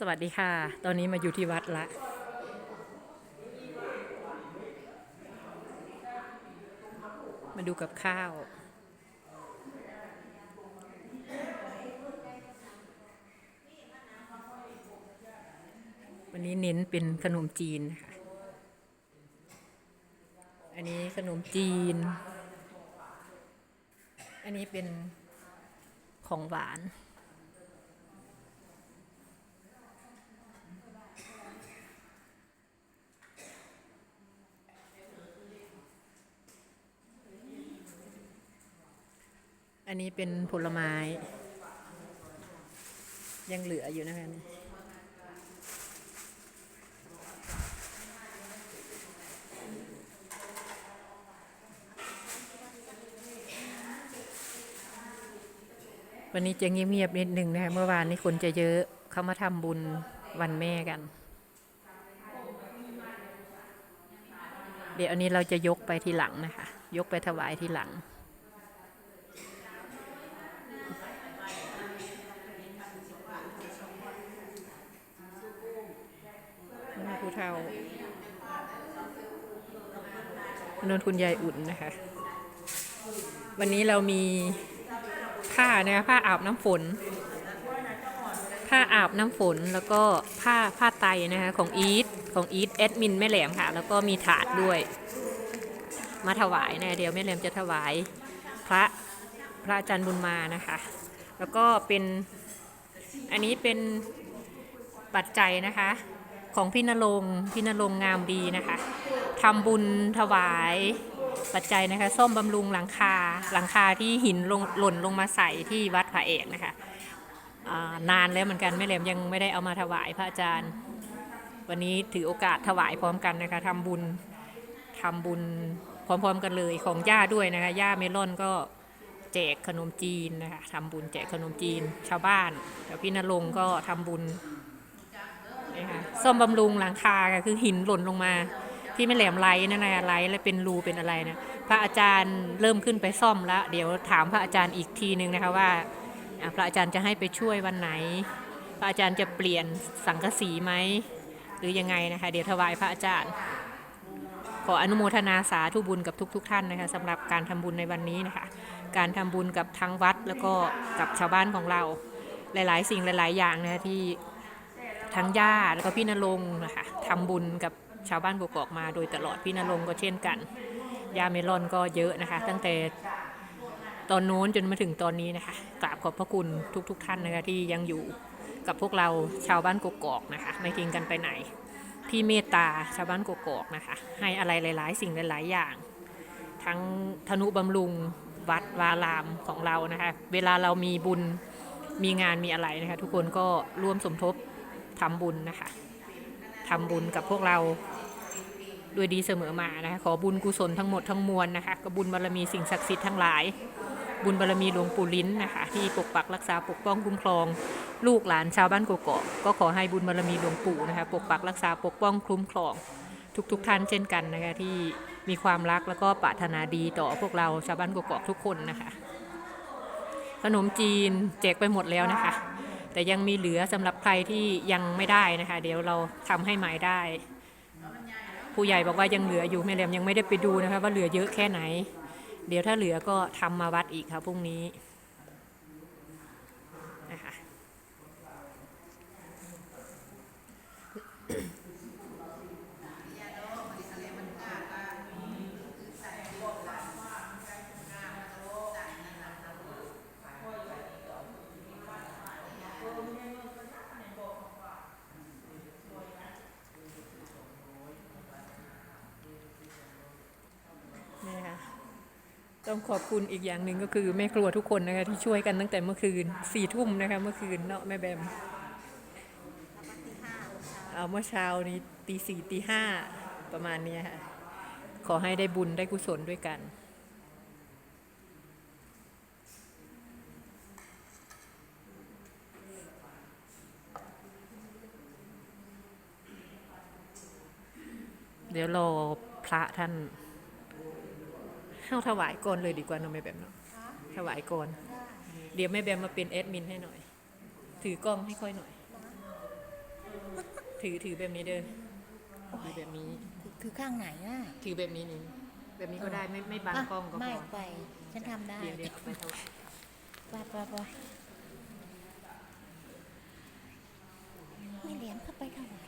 สวัสดีค่ะ ตอนนี้มาอยู่ที่วัดละ มาดูกับข้าว วันนี้เน้นเป็นขนมจีนนะคะ อันนี้ขนมจีน อันนี้เป็นของหวาน นนี้เป็นผลไม้ ยังเหลืออยู่นะคะนี่วันนี้จะเงียบๆนิดหนึ่งนะคะเมื่อวานนี้คนจะเยอะเขามาทำบุญวันแม่กัน เดี๋ยวอันนี้เราจะยกไปทีหลังนะคะ ยกไปถวายทีหลัง แม่ผู้เฒ่านนคุณยายอุ่นนะคะ วันนี้เรามีผ้านะคะผ้าอาบน้ำฝน ผ้าอาบน้ำฝนแล้วก็ผ้าผ้าไตนะคะของอีทของอีทแอดมินแม่แหลมค่ะ แล้วก็มีถาดด้วย มาถวายนะเดี๋ยวแม่แหลมจะถวายพระพระอาจารย์บุญมานะคะ แล้วก็เป็นอันนี้เป็นปัจจัยนะคะ ของพี่นรงพี่นรงงามดีนะคะทำบุญถวายปัจจัยนะคะซ่อมบำรุงหลังคาหลังคาที่หินลงหล่นลงมาใส่ที่วัดพระเอกนะคะานานแล้วเหมือนกันแม่เหลมยังไม่ได้เอามาถวายพระอาจารย์ วันนี้ถือโอกาสถวายพร้อมกันนะคะทำบุญทำบุญพร้อมๆกันเลยของย่าด้วยนะคะย่าเมลอนก็แจกขนมจีนนะคะทำบุญแจกขนมจีนชาวบ้านแล้วพี่นรงก็ทำบุญ ซ่อมบำรุงหลังคาคือหินหล่นลงมา ที่ไม่แหลมไร้นั่นนะไร้แล้วเป็นรูเป็นอะไรนะพระอาจารย์เริ่มขึ้นไปซ่อมแล้ว เดี๋ยวถามพระอาจารย์อีกทีนึงนะคะว่าพระอาจารย์จะให้ไปช่วยวันไหน พระอาจารย์จะเปลี่ยนสังกสีไหมหรือยังไงนะคะ เดี๋ยวถวายพระอาจารย์ ขออนุโมทนาสาธุบุญกับทุกๆทท่านนะคะสำหรับการทำบุญในวันนี้นะคะ การทำบุญกับทางวัดแล้วก็กับชาวบ้านของเราหลาย ๆ สิ่งหลาย ๆ อย่างนะคะที่ ทั้งญาติแล้วก็พี่นรงค์นะคะทำบุญกับชาวบ้านกกอกมาโดยตลอดพี่นรงค์ก็เช่นกันยาเมลอนก็เยอะนะคะ ตั้งแต่ตอนโน้นจนมาถึงตอนนี้นะคะกราบขอบพระคุณทุกๆทท่านนะคะที่ยังอยู่กับพวกเราชาวบ้านกกอกนะคะ ไม่ทิ้งกันไปไหนที่เมตตาชาวบ้านกกอกนะคะ ให้อะไรหลาย ๆ สิ่งหลาย ๆ อย่าง ทั้งธนุบำรุงวัดวารามของเรานะคะ เวลาเรามีบุญมีงานมีอะไรนะคะ ทุกคนก็ร่วมสมทบ ทำบุญนะคะทำบุญกับพวกเราด้วยดีเสมอมานะคะขอบุญกุศลทั้งหมดทั้งมวลนะคะกบุญบารมีสิ่งศักดิ์สิทธิ์ทั้งหลาย บุญบารมีหลวงปู่ลิ้นนะคะที่ปกปักรักษาปกป้องคุ้มครอง ลูกหลานชาวบ้านกกอกก็ขอให้บุญบารมีหลวงปู่นะคะปกปักรักษาปกป้องคุ้มครอง ทุกๆทท่านเช่นกันนะคะที่มีความรักแล้วก็ปรารถนาดีต่อพวกเราชาวบ้านกกอกทุกคนนะคะ ขนมจีนแจกไปหมดแล้วนะคะ แต่ยังมีเหลือสำหรับใครที่ยังไม่ได้นะคะ เดี๋ยวเราทำให้หม่ได้ ผู้ใหญ่บอกว่ายังเหลืออยู่แม่แหลมยังไม่ได้ไปดูนะคะว่าเหลือเยอะแค่ไหน เดี๋ยวถ้าเหลือก็ทำมาวัดอีกค่ะพรุ่งนี้ ต้องขอบคุณอีกอย่างหนึ่งก็คือแม่ครัวทุกคนนะคะที่ช่วยกันตั้งแต่เมื่อคืนสี่ทุ่มนะคะเมื่อคืนเนาะแม่แบมเอาเมื่อเช้านี้ตีสี่ตีห้าประมาณนี้ค่ะ ขอให้ได้บุญได้กุศลด้วยกันเดี๋ยวรอพระท่าน เข้าถวายก่อนเลยดีกว่าเนาะแม่แบมเนาะถวายก่อนเดี๋ยวแม่แบมมาเป็นแอดมินให้หน่อย ถือกล้องให้ค่อยหน่อย ถือถือแบบนี้เด้อถือแบบนี้คือคือข้างไหนอะ ถือแบบนี้นี่แบบนี้ก็ได้ไม่ไม่บังอะกล้องก็พไม่อไป ฉันทำได้ เดี๋ยวเดี๋ยวเอาไปถวายไปไปไปไม่เหรียญเข้าไปถวาย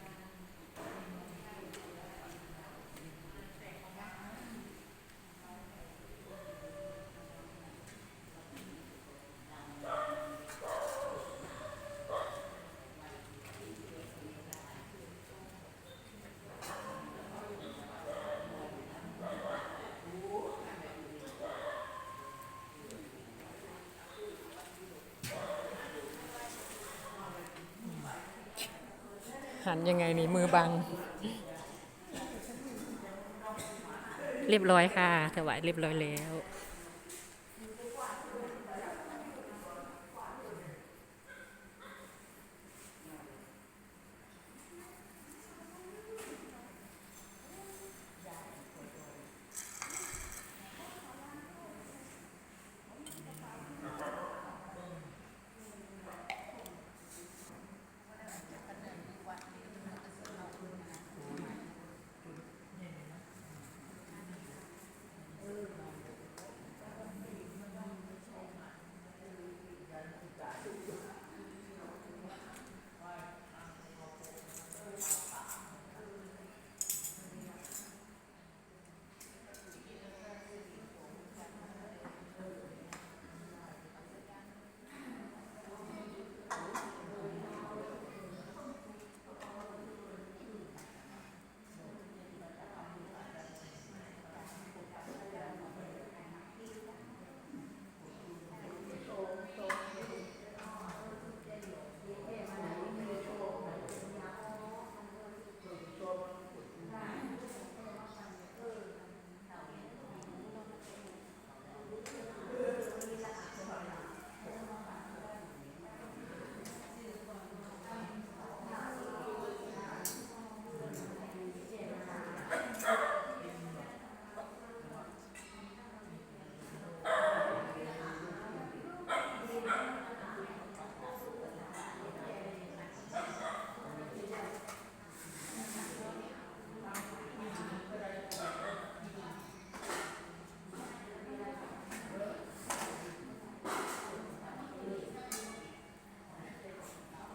หันยังไงนี่มือบัง เรียบร้อยค่ะ ถวายเรียบร้อยแล้ว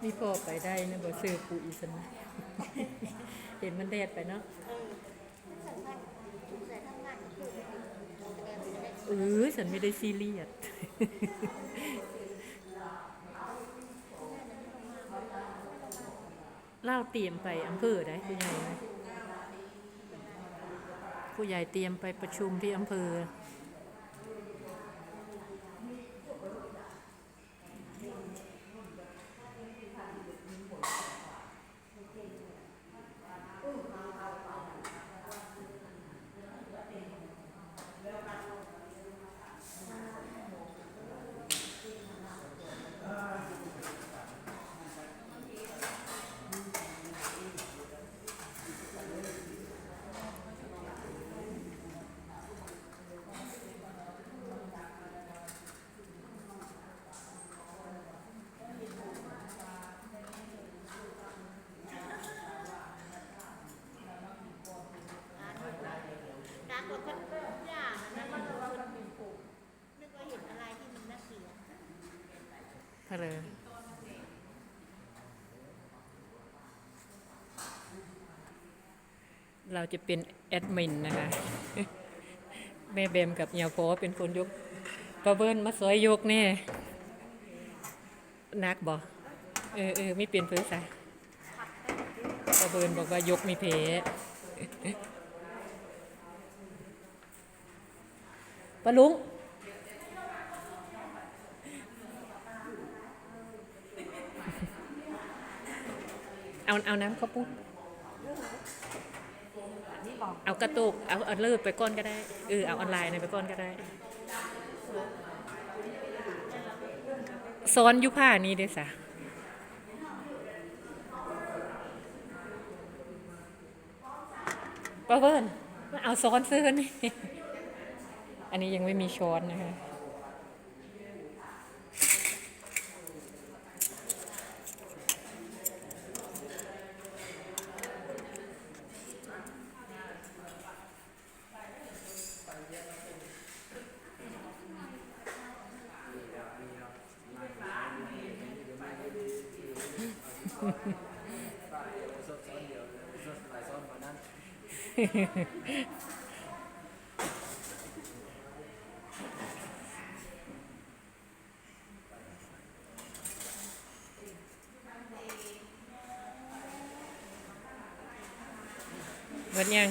นี่พอไปได้นะบ่ซื้อปุ๋ยสันนะเห็นมันแดดไปเนาะเออฉันไม่ได้ซีเรียสเล่าเตรียมไปอำเภอได้ผู้ใหญ่ไหมผู้ใหญ่เตรียมไปประชุมที่อำเภอ เราก็ทุกอย่างนะมันเราคนนึกว่าเห็นอะไรที่มันน่าเกลียเลเราจะเป็นแอดมินนะคะแม่เบมกับเหี่ยวโพเป็นคนยกประเบินมาสวยยกแน่นักบอกเออเออไม่เปลี่ยนเพื่อซะประเบินบอกว่ายกมีเพ ปลุงเอาเอาน้ำข้าวปุ้นเอากระตุก เอาเอาเลิศไปก้อนก็ได้เออเอาออนไลน์ไปก้อนก็ได้ซ้อนยุผ้านี้ด้วยสะป้าเบิ้ลเอาซ้อนเสื้อนี่ อันนี้ยังไม่มีช้อนนะคะ Hehehe หมดยัง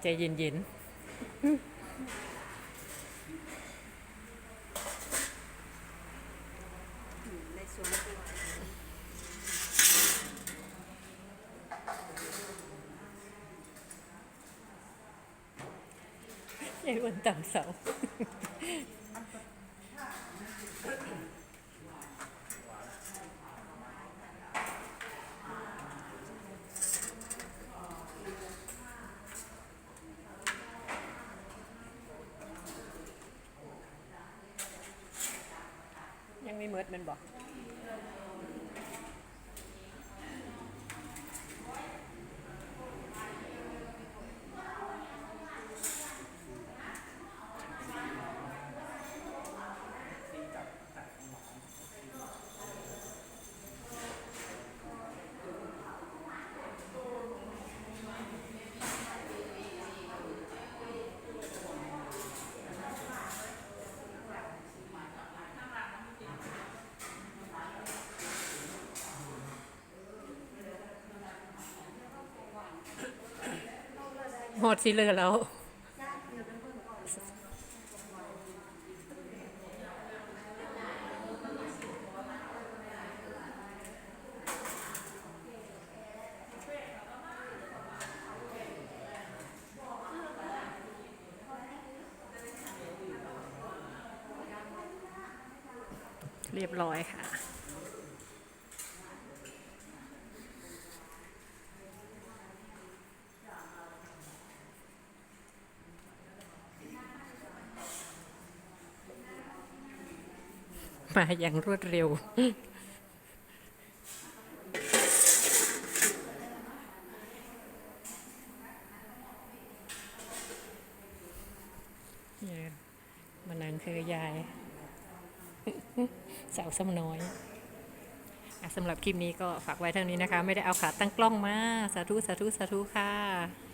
ใจเย็นๆในสวนตัวยายอ้วนต่ำเสา เมิดแมันบ อกหอดสิเลยแล้วเรียบร้อยค่ะ มาอย่างรวดเร็วเนี่ยมานังคือยาย สาวสำน้อยสำหรับคลิปนี้ก็ฝากไว้เท่านี้นะคะ ไม่ได้เอาขาตั้งกล้องมา สาธุ สาธุ สาธุค่ะ